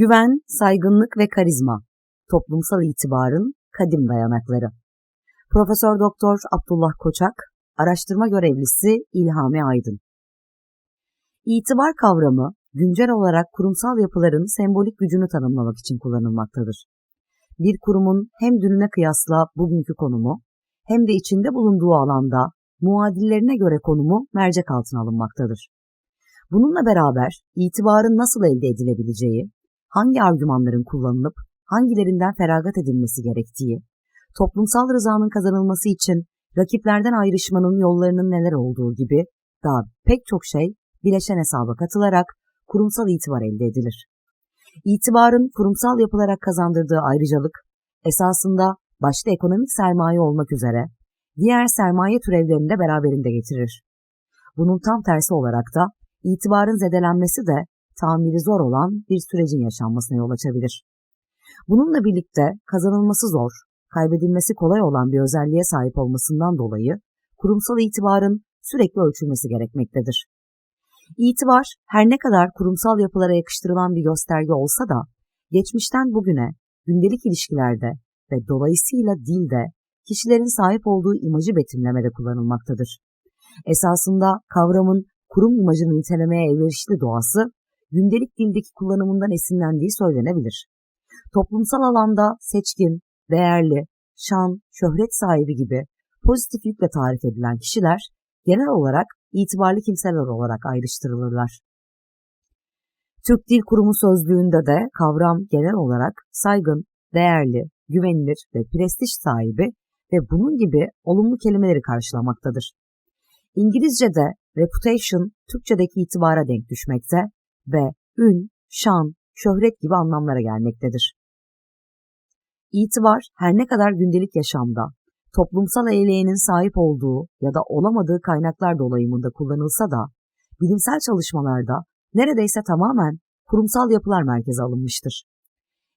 Güven, saygınlık ve karizma. Toplumsal itibarın kadim dayanakları. Profesör Doktor Abdullah Koçak, araştırma görevlisi İlhami Aydın. İtibar kavramı güncel olarak kurumsal yapıların sembolik gücünü tanımlamak için kullanılmaktadır. Bir kurumun hem dününe kıyasla bugünkü konumu hem de içinde bulunduğu alanda muadillerine göre konumu mercek altına alınmaktadır. Bununla beraber itibarın nasıl elde edilebileceği, hangi argümanların kullanılıp hangilerinden feragat edilmesi gerektiği, toplumsal rızanın kazanılması için rakiplerden ayrışmanın yollarının neler olduğu gibi daha pek çok şey bileşen hesaba katılarak kurumsal itibar elde edilir. İtibarın kurumsal yapılarak kazandırdığı ayrıcalık, esasında başta ekonomik sermaye olmak üzere diğer sermaye türevlerini de beraberinde getirir. Bunun tam tersi olarak da itibarın zedelenmesi de tamiri zor olan bir sürecin yaşanmasına yol açabilir. Bununla birlikte kazanılması zor, kaybedilmesi kolay olan bir özelliğe sahip olmasından dolayı kurumsal itibarın sürekli ölçülmesi gerekmektedir. İtibar her ne kadar kurumsal yapılara yakıştırılan bir gösterge olsa da geçmişten bugüne gündelik ilişkilerde ve dolayısıyla dilde kişilerin sahip olduğu imajı betimlemede kullanılmaktadır. Esasında kavramın kurum imajını nitelemeye elverişli doğası gündelik dildeki kullanımından esinlendiği söylenebilir. Toplumsal alanda seçkin, değerli, şan, şöhret sahibi gibi pozitif yükle tarif edilen kişiler genel olarak itibarlı kimseler olarak ayrıştırılırlar. Türk Dil Kurumu sözlüğünde de kavram genel olarak saygın, değerli, güvenilir ve prestij sahibi ve bunun gibi olumlu kelimeleri karşılamaktadır. İngilizce'de reputation Türkçedeki itibara denk düşmekte ve ün, şan, şöhret gibi anlamlara gelmektedir. İtibar her ne kadar gündelik yaşamda toplumsal eğleyenin sahip olduğu ya da olamadığı kaynaklar dolayımında kullanılsa da bilimsel çalışmalarda neredeyse tamamen kurumsal yapılar merkeze alınmıştır.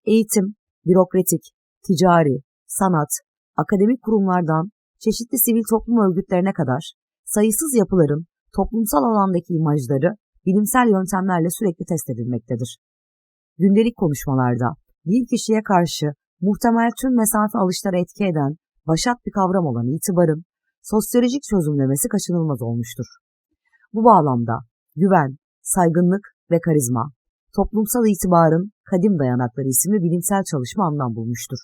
Eğitim, bürokratik, ticari, sanat, akademik kurumlardan çeşitli sivil toplum örgütlerine kadar sayısız yapıların toplumsal alandaki imajları bilimsel yöntemlerle sürekli test edilmektedir. Gündelik konuşmalarda bir kişiye karşı muhtemel tüm mesafe alışlara etki eden başat bir kavram olan itibarın sosyolojik çözümlemesi kaçınılmaz olmuştur. Bu bağlamda güven, saygınlık ve karizma, toplumsal itibarın kadim dayanakları isimli bilimsel çalışma anlam bulmuştur.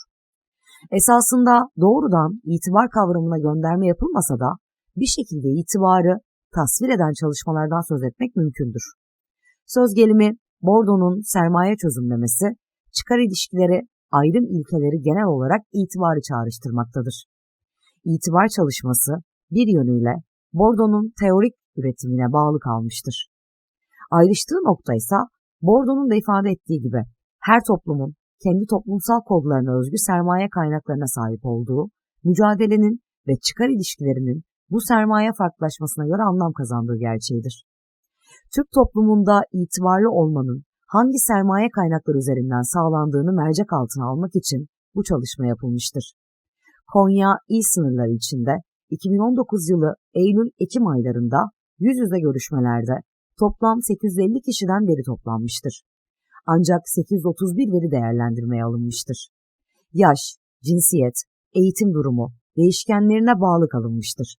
Esasında doğrudan itibar kavramına gönderme yapılmasa da bir şekilde itibarı tasvir eden çalışmalardan söz etmek mümkündür. Söz gelimi Bordo'nun sermaye çözümlemesi, çıkar ilişkileri, ayrım ilkeleri genel olarak itibarı çağrıştırmaktadır. İtibar çalışması bir yönüyle Bordo'nun teorik üretimine bağlı kalmıştır. Ayrıştığı nokta ise Bordo'nun da ifade ettiği gibi her toplumun kendi toplumsal kodlarına özgü sermaye kaynaklarına sahip olduğu, mücadelenin ve çıkar ilişkilerinin bu sermaye farklılaşmasına göre anlam kazandığı gerçeğidir. Türk toplumunda itibarlı olmanın hangi sermaye kaynakları üzerinden sağlandığını mercek altına almak için bu çalışma yapılmıştır. Konya il sınırları içinde 2019 yılı Eylül-Ekim aylarında yüz yüze görüşmelerde toplam 850 kişiden veri toplanmıştır. Ancak 831 veri değerlendirmeye alınmıştır. Yaş, cinsiyet, eğitim durumu, değişkenlerine bağlı kalınmıştır.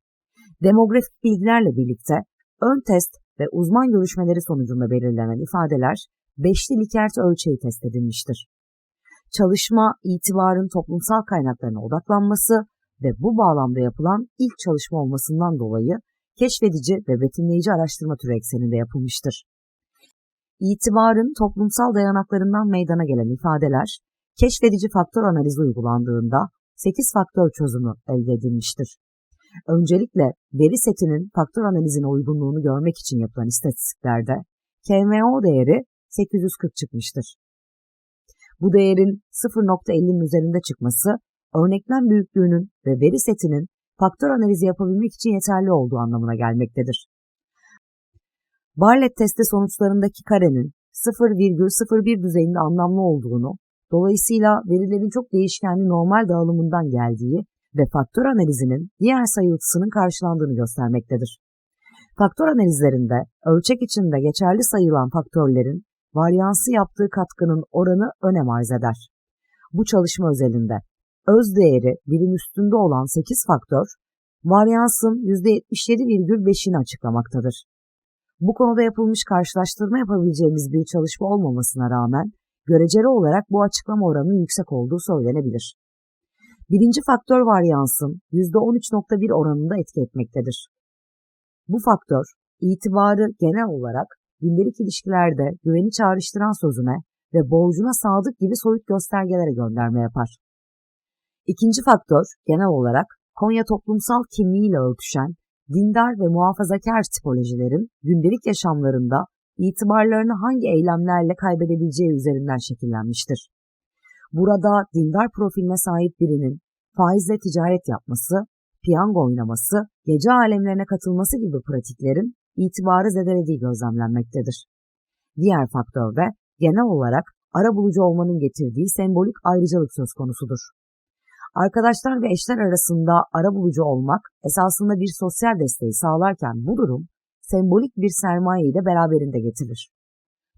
Demografik bilgilerle birlikte ön test ve uzman görüşmeleri sonucunda belirlenen ifadeler beşli Likert ölçeği test edilmiştir. Çalışma, itibarın toplumsal kaynaklarına odaklanması ve bu bağlamda yapılan ilk çalışma olmasından dolayı keşfedici ve betimleyici araştırma türü ekseninde yapılmıştır. İtibarın toplumsal dayanaklarından meydana gelen ifadeler, keşfedici faktör analizi uygulandığında 8 faktör çözümü elde edilmiştir. Öncelikle veri setinin faktör analizine uygunluğunu görmek için yapılan istatistiklerde KMO değeri 840 çıkmıştır. Bu değerin 0.50'nin üzerinde çıkması, örneklem büyüklüğünün ve veri setinin faktör analizi yapabilmek için yeterli olduğu anlamına gelmektedir. Barlett testi sonuçlarındaki karenin 0,01 düzeyinde anlamlı olduğunu, dolayısıyla verilerin çok değişkenli normal dağılımından geldiği ve faktör analizinin diğer sayıltısının karşılandığını göstermektedir. Faktör analizlerinde ölçek içinde geçerli sayılan faktörlerin varyansı yaptığı katkının oranı önem arz eder. Bu çalışma özelinde öz değeri birin üstünde olan 8 faktör, varyansın %77,5'ini açıklamaktadır. Bu konuda yapılmış karşılaştırma yapabileceğimiz bir çalışma olmamasına rağmen göreceli olarak bu açıklama oranının yüksek olduğu söylenebilir. Birinci faktör varyansın %13.1 oranında etki etmektedir. Bu faktör itibarı genel olarak gündelik ilişkilerde güveni çağrıştıran sözüne ve borcuna sadık gibi soyut göstergelere gönderme yapar. İkinci faktör genel olarak Konya toplumsal kimliğiyle örtüşen dindar ve muhafazakar tipolojilerin gündelik yaşamlarında itibarlarını hangi eylemlerle kaybedebileceği üzerinden şekillenmiştir. Burada dindar profiline sahip birinin faizle ticaret yapması, piyango oynaması, gece alemlerine katılması gibi pratiklerin itibarı zedelediği gözlemlenmektedir. Diğer faktör de genel olarak ara bulucu olmanın getirdiği sembolik ayrıcalık söz konusudur. Arkadaşlar ve eşler arasında ara bulucu olmak esasında bir sosyal desteği sağlarken bu durum sembolik bir sermayeyi de beraberinde getirir.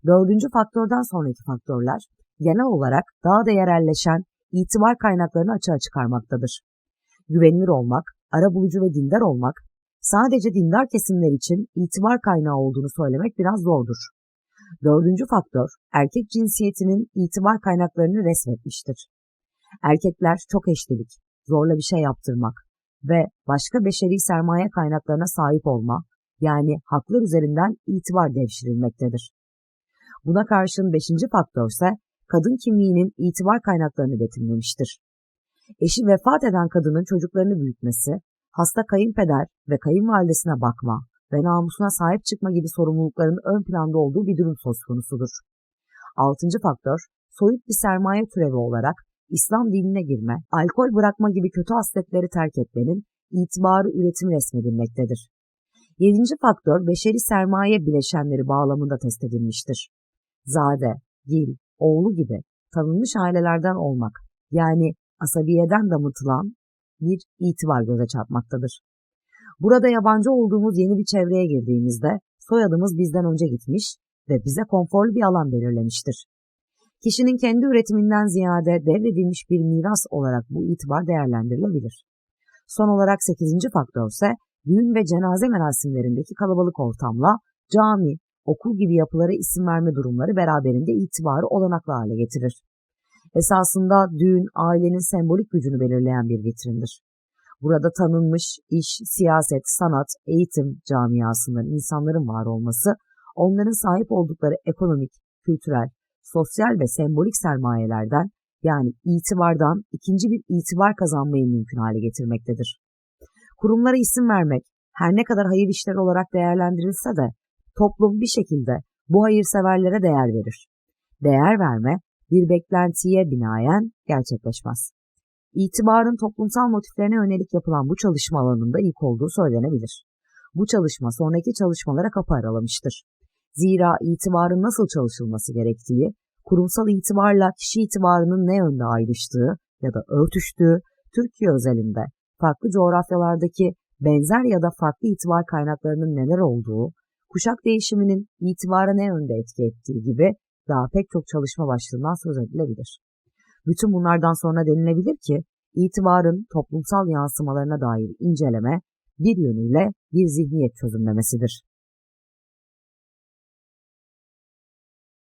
Dördüncü faktörden sonraki faktörler genel olarak daha da yerelleşen itibar kaynaklarını açığa çıkarmaktadır. Güvenilir olmak, ara bulucu ve dindar olmak sadece dindar kesimler için itibar kaynağı olduğunu söylemek biraz zordur. Dördüncü faktör erkek cinsiyetinin itibar kaynaklarını resmetmiştir. Erkekler çok eşlilik, zorla bir şey yaptırmak ve başka beşeri sermaye kaynaklarına sahip olma, yani haklar üzerinden itibar devşirilmektedir. Buna karşın beşinci faktör ise kadın kimliğinin itibar kaynaklarını betimlemiştir. Eşi vefat eden kadının çocuklarını büyütmesi, hasta kayınpeder ve kayınvalidesine bakma ve namusuna sahip çıkma gibi sorumlulukların ön planda olduğu bir durum söz konusudur. Altıncı faktör, soyut bir sermaye türevi olarak İslam dinine girme, alkol bırakma gibi kötü hasletleri terk etmenin itibarı üretimi resmedilmektedir. Yedinci faktör beşeri sermaye bileşenleri bağlamında test edilmiştir. Zade, gil, oğlu gibi tanınmış ailelerden olmak yani asabiyeden damıtılan bir itibar göze çarpmaktadır. Burada yabancı olduğumuz yeni bir çevreye girdiğimizde soyadımız bizden önce gitmiş ve bize konforlu bir alan belirlemiştir. Kişinin kendi üretiminden ziyade devredilmiş bir miras olarak bu itibar değerlendirilebilir. Son olarak 8. faktör ise düğün ve cenaze merasimlerindeki kalabalık ortamla cami, okul gibi yapılara isim verme durumları beraberinde itibarı olanaklı hale getirir. Esasında düğün ailenin sembolik gücünü belirleyen bir vitrindir. Burada tanınmış iş, siyaset, sanat, eğitim camiasından insanların var olması, onların sahip oldukları ekonomik, kültürel, sosyal ve sembolik sermayelerden yani itibardan ikinci bir itibar kazanmayı mümkün hale getirmektedir. Kurumlara isim vermek her ne kadar hayır işleri olarak değerlendirilse de toplum bir şekilde bu hayırseverlere değer verir. Değer verme bir beklentiye binaen gerçekleşmez. İtibarın toplumsal motiflerine yönelik yapılan bu çalışma alanında ilk olduğu söylenebilir. Bu çalışma sonraki çalışmalara kapı aralamıştır. Zira itibarın nasıl çalışılması gerektiği, kurumsal itibarla kişi itibarının ne yönde ayrıştığı ya da örtüştüğü, Türkiye özelinde farklı coğrafyalardaki benzer ya da farklı itibar kaynaklarının neler olduğu, kuşak değişiminin itibara ne yönde etki ettiği gibi daha pek çok çalışma başlığından söz edilebilir. Bütün bunlardan sonra denilebilir ki itibarın toplumsal yansımalarına dair inceleme bir yönüyle bir zihniyet çözümlemesidir.